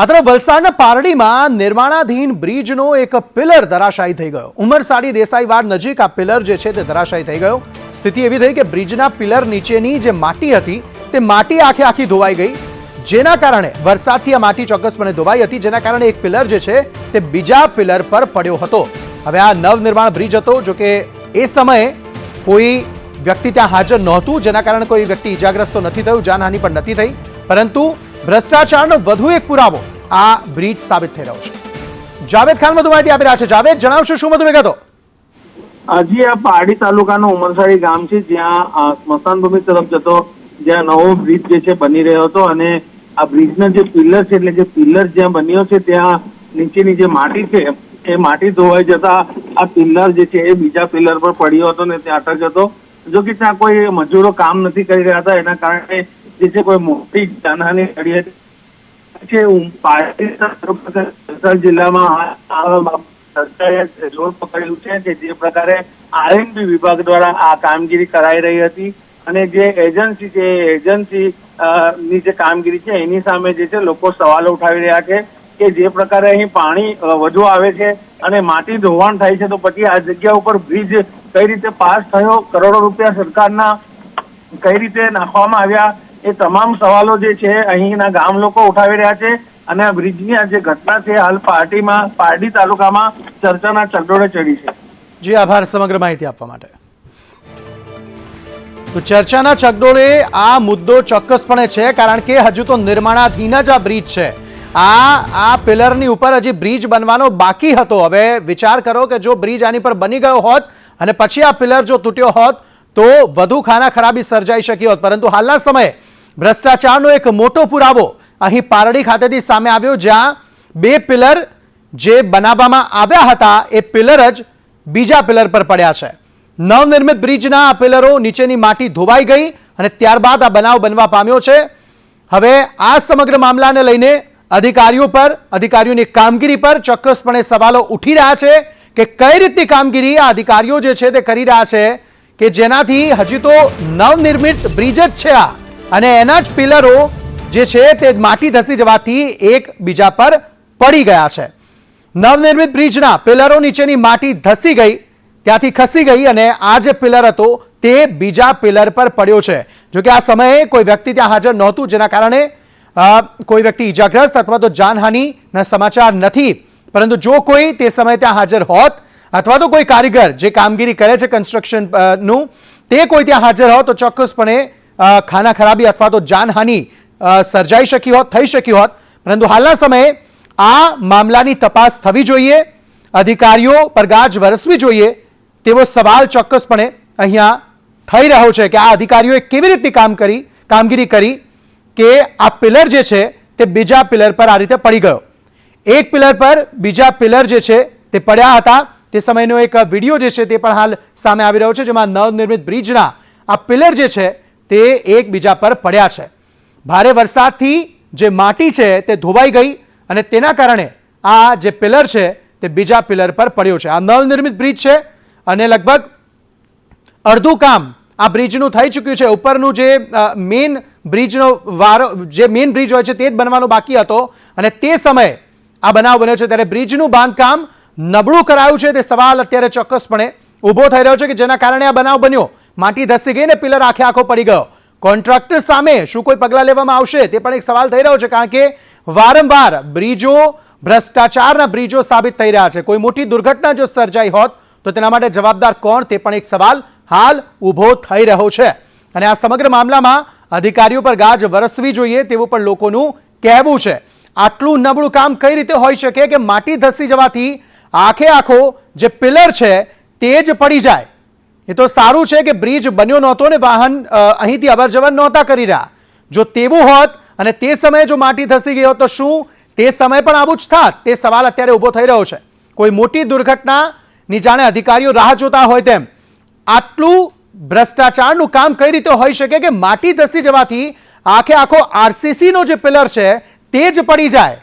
આ વલસાડના પારડીમાં નિર્માણાધીન બ્રિજનો એક પિલર ધરાશાયી થઈ ગયો. ઉમરસાડી દેસાઈવાડ નજીક આ પિલર જે છે તે ધરાશાયી થઈ ગયો. સ્થિતિ એવી થઈ કે બ્રિજના પિલર નીચેની જે માટી હતી, તે માટી આખે આખી ધોવાઈ ગઈ. જેના કારણે વરસાદથી આ માટી ચોક્કસપણે ધોવાઈ હતી. જેના કારણે એક પિલર જે છે તે બીજા પિલર પર પડ્યો હતો. હવે આ નવનિર્માણ બ્રિજ હતો, જો કે એ સમયે કોઈ વ્યક્તિ ત્યાં હાજર નહોતું. જેના કારણે કોઈ વ્યક્તિ ઇજાગ્રસ્ત નથી થયું, જાનહાનિ પણ નથી થઈ. પરંતુ ભ્રષ્ટાચારનો વધુ એક પુરાવો આ બ્રિજ સાબિત થઈ રહ્યો છે. જાવેદ ખાન વધુ માહિતી આપી રહ્યા છે. જાવેદ, જણાવશો શું વધુ વિગતો? હજી આ પારડી તાલુકાનો ઉમરસાડી ગામ છે, જ્યાં સ્મશાન ભૂમિ તરફ જતો જ્યાં નવો બ્રિજ જે છે બની રહ્યો હતો અને આ બ્રિજના જે પિલ્લર છે, એટલે કે પિલ્લર જ્યાં બન્યો છે, ત્યાં નીચેની જે માટી છે, એ માટી ધોવાઈ જતા આ પિલ્લર જે છે, એ બીજા પિલ્લર પર પડ્યો હતો ને ત્યાં અટક હતો જો કે ત્યાં કોઈ મજૂરો કામ નથી કરી રહ્યા હતા, એના કારણે જે છે કોઈ મોટી જાનહાની કરી હતી. છે પારડી જિલ્લામાં સરકારે જોર પકડ્યું છે કે જે પ્રકારે આરએનબી વિભાગ દ્વારા આ કામગીરી કરાઈ રહી હતી અને જે એજન્સી છે એજન્સી ની જે કામગીરી છે, એની સામે જે છે લોકો સવાલો ઉઠાવી રહ્યા છે કે જે પ્રકારે અહીં પાણી વધુ આવે છે અને માટી ધોવાણ થાય છે તો પછી આ જગ્યા ઉપર બ્રિજ કઈ રીતે પાસ થયો, કરોડો રૂપિયા સરકારના કઈ રીતે નાખવામાં આવ્યા એ તમામ સવાલો જે છે અહીંના ગામ લોકો ઉઠાવી રહ્યા છે અને આ બ્રિજની આ જે ઘટના છે, હાલ પાર્ટીમાં, પારડી તાલુકામાં ચર્ચાના ચગડોળે ચડી છે. જી, આભાર સમગ્ર માહિતી આપવા માટે. તો ચર્ચાના ચગડોળે આ મુદ્દો ચોક્કસપણે છે, કારણ કે હજુ તો નિર્માણાધીન જ આ બ્રિજ છે. આ આ પિલરની ઉપર હજી બ્રિજ બનવાનો બાકી હતો. હવે વિચાર કરો કે જો બ્રિજ આની પર બની ગયો હોત અને પછી આ પિલર જો તૂટ્યો હોત, તો વધુ ખાના ખરાબી સર્જાઈ શકી હોત. પરંતુ હાલના સમયે ભ્રષ્ટાચારનો એક મોટો પુરાવો અહીં પારડી ખાતેથી સામે આવ્યો, જ્યાં બે પિલર જે બનાવવામાં આવ્યા હતા, એ પિલર જ બીજા પિલર પર પડ્યા છે. નવનિર્મિત બ્રિજના આ પિલરો નીચેની માટી ધોવાઈ ગઈ અને ત્યારબાદ આ બનાવ બનવા પામ્યો છે. હવે આ સમગ્ર મામલાને લઈને અધિકારીઓ પર, અધિકારીઓની કામગીરી પર ચોક્કસપણે સવાલો ઉઠી રહ્યા છે કે કઈ રીતની કામગીરી આ અધિકારીઓ જે છે તે કરી રહ્યા છે કે જેનાથી હજી તો નવનિર્મિત બ્રિજ જ છે આ. અને એના જ પિલરો જે છે તે માટી ધસી જવાથી એક બીજા પર પડી ગયા છે. નવનિર્મિત બ્રિજના પિલરો નીચેની માટી ધસી ગઈ, ત્યાંથી ખસી ગઈ અને આ જે પિલર હતો તે બીજા પિલર પર પડ્યો છે. જો કે આ સમયે કોઈ વ્યક્તિ ત્યાં હાજર નહોતું, જેના કારણે કોઈ વ્યક્તિ ઈજાગ્રસ્ત અથવા તો જાનહાનિના સમાચાર નથી. પરંતુ જો કોઈ તે સમયે ત્યાં હાજર હોત અથવા તો કોઈ કારીગર જે કામગીરી કરે છે કન્સ્ટ્રક્શનનું, તે કોઈ ત્યાં હાજર હોત તો ચોક્કસપણે ખાના ખરાબી અથવા તો જાનહાનિ સર્જાઈ શકી હોત, થઈ શકી હોત. પરંતુ હાલના સમયે આ મામલાની તપાસ થવી જોઈએ. અધિકારીઓ પર ગાજ વરસવી જોઈએ. તેવો સવાલ ચોક્કસપણે અહીંયા થઈ રહ્યો છે કે આ અધિકારીઓએ કેવી રીતની કામ કરી, કામગીરી કરી કે આ પિલર જે છે તે બીજા પિલર પર આ રીતે પડી ગયો. એક પિલર પર બીજા પિલર જે છે તે પડ્યા હતા. તે સમયનો એક વીડિયો જે છે તે પણ હાલ સામે આવી રહ્યો છે, જેમાં નવનિર્મિત બ્રિજના આ પિલર જે છે તે એકબીજા પર પડ્યા છે. ભારે વરસાદથી જે માટી છે તે ધોવાઈ ગઈ અને તેના કારણે આ જે પિલર છે તે બીજા પિલર પર પડ્યો છે. આ નવનિર્મિત બ્રિજ છે અને લગભગ અડધું કામ આ બ્રિજનું થઈ ચૂક્યું છે. ઉપરનું જે મેઇન બ્રિજનો વારો, જે મેઇન બ્રિજ હોય છે તે જ બનવાનો બાકી હતો અને તે સમયે આ બનાવ બન્યો છે. ત્યારે બ્રિજનું બાંધકામ નબળું કરાયું છે. તે સવાલ અત્યારે ચોક્કસપણે ઊભો થઈ રહ્યો છે કે જેના કારણે આ બનાવ બન્યો. માટી ધસી ગઈ ને પિલર આખે આખો પડી ગયો. કોન્ટ્રાક્ટર સામે શું કોઈ પગલાં લેવામાં આવશે તે પણ એક સવાલ થઈ રહ્યો છે, કારણ કે વારંવાર બ્રિજો, ભ્રષ્ટાચારના બ્રિજો સાબિત થઈ રહ્યા છે. કોઈ મોટી દુર્ઘટના જો સર્જાઈ હોત તો તેના માટે જવાબદાર કોણ તે પણ એક સવાલ હાલ ઊભો થઈ રહ્યો છે. અને આ સમગ્ર મામલામાં અધિકારીઓ પર ગાજ વરસવી જોઈએ તેવું પણ લોકોનું કહેવું છે. આટલું નબળું કામ કઈ રીતે હોઈ શકે કે માટી ધસી જવાથી આખે આખો જે પિલર છે તે જ પડી જાય? એ તો સારું છે કે બ્રિજ બન્યો નહોતો ને વાહન અહીંથી અવર જવર નહોતા કરી રહ્યા. જો તેવું હોત અને તે સમયે જો માટી ધસી હોત તો શું? તે સમય પણ આવું જ થાત. તે સવાલ અત્યારે ઊભો થઈ રહ્યો છે. કોઈ મોટી દુર્ઘટનાની જાણે અધિકારીઓ રાહ જોતા હોય તેમ. આટલું ભ્રષ્ટાચારનું કામ કઈ રીતે હોઈ શકે કે માટી ધસી જવાથી આખે આખો આરસીસીનો જે પિલર છે તે જ પડી જાય?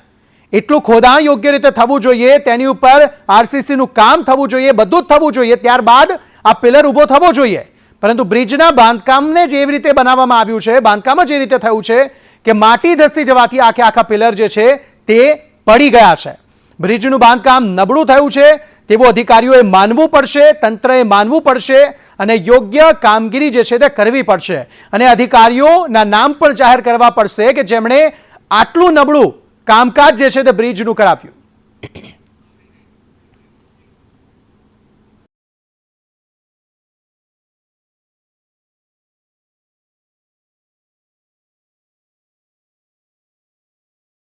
એટલું ખોદાણ યોગ્ય રીતે થવું જોઈએ, તેની ઉપર આરસીસીનું કામ થવું જોઈએ, બધું જ થવું જોઈએ. ત્યારબાદ આ પિલર ઊભો થવો જોઈએ. પરંતુ બ્રિજના બાંધકામને જે એવી રીતે બનાવવામાં આવ્યું છે, બાંધકામ જ એ રીતે થયું છે કે માટી ધસી જવાથી આખે આખા પિલર જે છે તે પડી ગયા છે. બ્રિજનું બાંધકામ નબળું થયું છે, તેવું અધિકારીઓએ માનવું પડશે, તંત્રએ માનવું પડશે અને યોગ્ય કામગીરી જે છે તે કરવી પડશે. અને અધિકારીઓના નામ પણ જાહેર કરવા પડશે કે જેમણે આટલું નબળું કામકાજ જે છે તે બ્રિજનું કરાવ્યું.